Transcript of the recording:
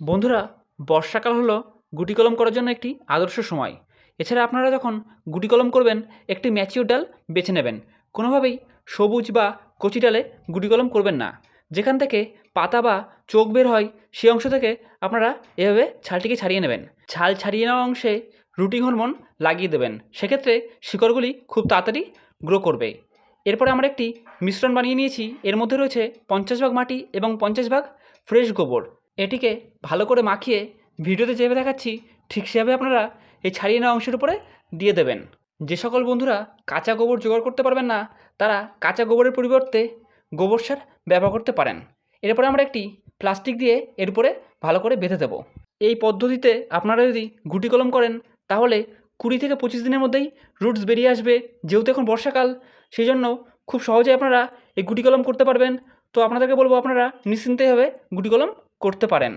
বন্ধুরা, বর্ষাকাল হলো গুটি কলম করার জন্য একটি আদর্শ সময়। এছাড়া আপনারা যখন গুটি কলম করবেন, একটি ম্যাচিওর ডাল বেছে নেবেন। কোনোভাবেই সবুজ বা কচি ডালে গুটি কলম করবেন না। যেখান থেকে পাতা বা চোখ বের হয় সেই অংশ থেকে আপনারা এভাবে ছালটিকে ছাড়িয়ে নেবেন। ছাল ছাড়িয়ে নেওয়া অংশে রুটিং হরমোন লাগিয়ে দেবেন। সেক্ষেত্রে শিকড়গুলি খুব তাড়াতাড়ি গ্রো করবে। এরপরে আমরা একটি মিশ্রণ বানিয়ে নিয়েছি। এর মধ্যে রয়েছে পঞ্চাশ ভাগ মাটি এবং পঞ্চাশ ভাগ ফ্রেশ গোবর। এটিকে ভালো করে মাখিয়ে ভিডিওতে যেভাবে দেখাচ্ছি, ঠিক সেভাবে আপনারা এই ছাড়িয়ে নেওয়া অংশের উপরে দিয়ে দেবেন। যে সকল বন্ধুরা কাঁচা গোবর জোগাড় করতে পারবেন না, তারা কাঁচা গোবরের পরিবর্তে গোবর সার ব্যবহার করতে পারেন। এরপরে আমরা একটি প্লাস্টিক দিয়ে এর উপরে ভালো করে বেঁধে দেবো। এই পদ্ধতিতে আপনারা যদি গুটি কলম করেন, তাহলে কুড়ি থেকে পঁচিশ দিনের মধ্যেই রুটস বেরিয়ে আসবে। যেহেতু এখন বর্ষাকাল সেই জন্য খুব সহজেই আপনারা এই গুটি কলম করতে পারবেন। তো আপনাদেরকে বলব, আপনারা নিশ্চিন্তেভাবে গুটি কলম করতে পারেন।